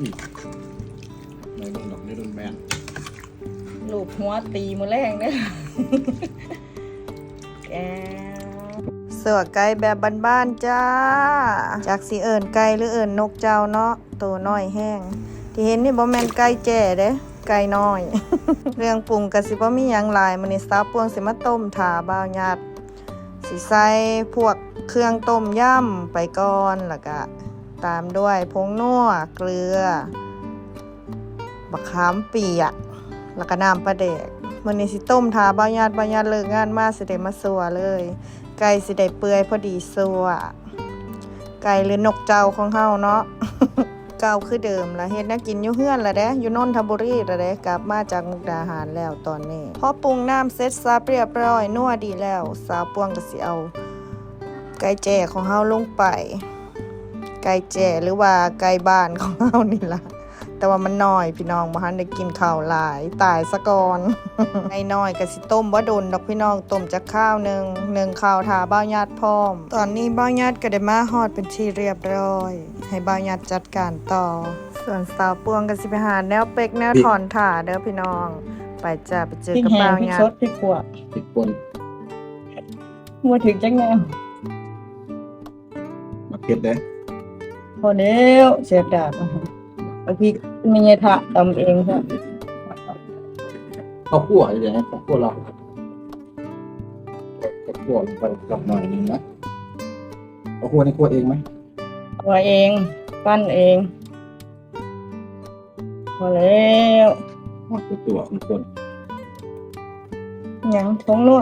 อืมในเบิ่งดอกในรุ่นแบนลูกหัวตีมือแรงเนี่ยแกเสือไก่แบบบ้านๆจ้า จากสีเอิญไก่หรือเอิญนกเจ้าเนาะตัวน้อยแห้ง ที่เห็นนี่บ่แมนไก่แจ่เด้ไก่น้อย เรื่องปรุงก็สิบ่มีหยังหลายมื้อนี้สาวปวงสิมาต้มถาบ่าวญาติสิใส่พวกเครื่องต้มยำไปก่อนแล้วก็ ตามด้วยผงนัวเกลือบักขามเปียกแล้วก็น้ำปลาแดกมื้อนี้สิต้มทาบ่าวญาติบ่าวญาติเลิกงานมาสิได้มาสัวเลย ไก่สิได้เปื่อยพอดีสัวไก่หรือนกเจ้าของเฮาเนาะเก่าคือเดิมละเฮ็ดนักกินอยู่เฮือนละเด้อยู่นนทบุรีละเด้กลับมาจากมุกดาหารแล้วตอนนี้พอปรุงน้ำเสร็จสับเรียบร้อยนัวดีแล้ว สาวปวงก็สิเอา ไก่แจ้ของเฮาลงไป ไก่แจ้หรือว่าไก่บ้านของเฮานี่ล่ะแต่ว่ามันน้อยพี่น้องบ่ทันได้กินข้าวหลายตายซะก่อนไอ้น้อยก็สิต้มบ่โดนดอกพี่น้องต้มจากข้าวหนึงหนึ่งข้าวทาบ้าวญาติพร้อม ตอนนี้บ้าวญาติก็ได้มาฮอดเป็นที่เรียบร้อย ให้บ้าวญาติจัดการต่อ ส่วนสาวปวงก็สิไปหาแนวเป็กแนวถอนถ่าเด้อพี่น้อง ไปจ้าไปเจอพริกกับแห้บ้างวพริกญาสติดพริกขั่วติดป่นมาถึงจังแนวมาเก็ดเด้ พอแล้วเสียบดาบเอาพริกมีเงทะตำเองค่ะข้าวคั่วอยู่ไหนข้าวคั่วเราข้าวคั่วลงไปกับหน่อยหนึงนะข้าวคั่วนี่คั่วเองไหมตัวเองปั้นเองพอแล้วข้าวตัวของคนหยังทงนัว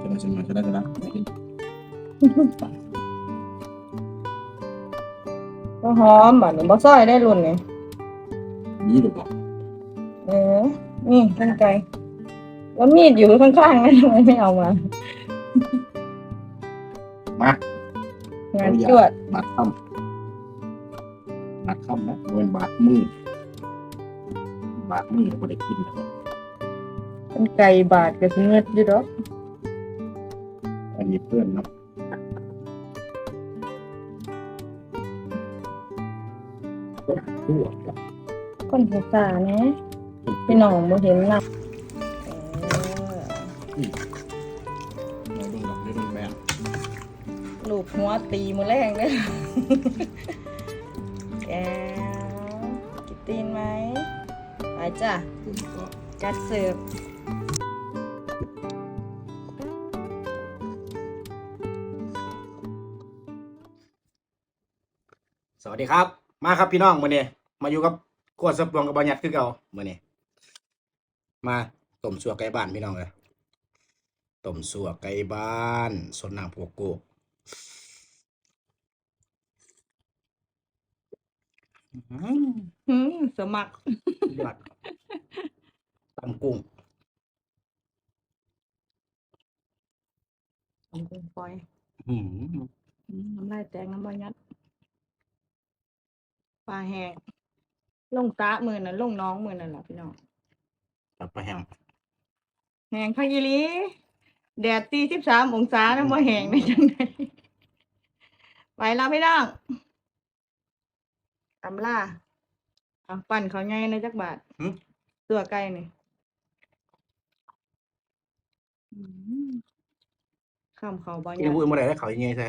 จะได้จะมาจะได้จะได้ ก็หอมบัดนี้บ่ซอยได้รุ่นนี่นี่หรือเปล่าเออ นี่กันไกลแล้วมีดอยู่ข้างๆนั่นทำไมไม่เอามา มางานจวดบาดค่ำบาดค่ำนะเว้นบาดมือบาดมือก็ได้กินแล้วกันไก่บาดก็สิเงืดอยู่ดอกอันนี้เพื่อนเนาะ คั่วกับคนหัวตาแหน่พี่น้องบ่เห็นหนักในเบิ่งดอกในรุ่นแบนลูกหัวตีมือแรงเนี่ยแกกินตีนไหมไปจ้ะคุณก็จัดเสิร์ฟสวัสดีครับ มาครับพี่น้องมื้อนี้มาอยู่กับขวดสปวงกับบรรยัดคือเก่ามื้อนี้มาต้มสัวไก่บ้านพี่น้องเลยต้มสัวไก่บ้านสนน้ำพวกโกกอื้อหือหืมสมัครยอดตำกุ้งของคุณปอยอื้อหืออืมน้ำลายแตงน้ำบอยัดป ลาแห้งลงตามือนั่นลงน้องมือนั่นแหละพี่น้องตับปลาแห้งแห้งข้างยีหลีแดดตีสิบสามองศานะบ่แห้งได้จังไดไปแล้วพี่น้องตำล่าเอาปั่นเขาไงในจักบาทหึตัวไก่นี่อืมข้ามเขาบอกินยัดพูดมาได้แล้วเขายังไงใช่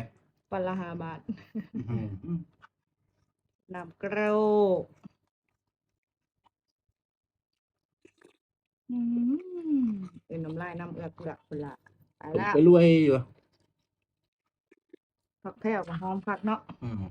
ปันละห้าบาทอื้อหือ น้ำกระโกอืมเป็นน้ำลายน้ำเอือกเอือกคนละไปผมละไปรวยอยู่ผักแพรวกับหอมผักเนาะ อืม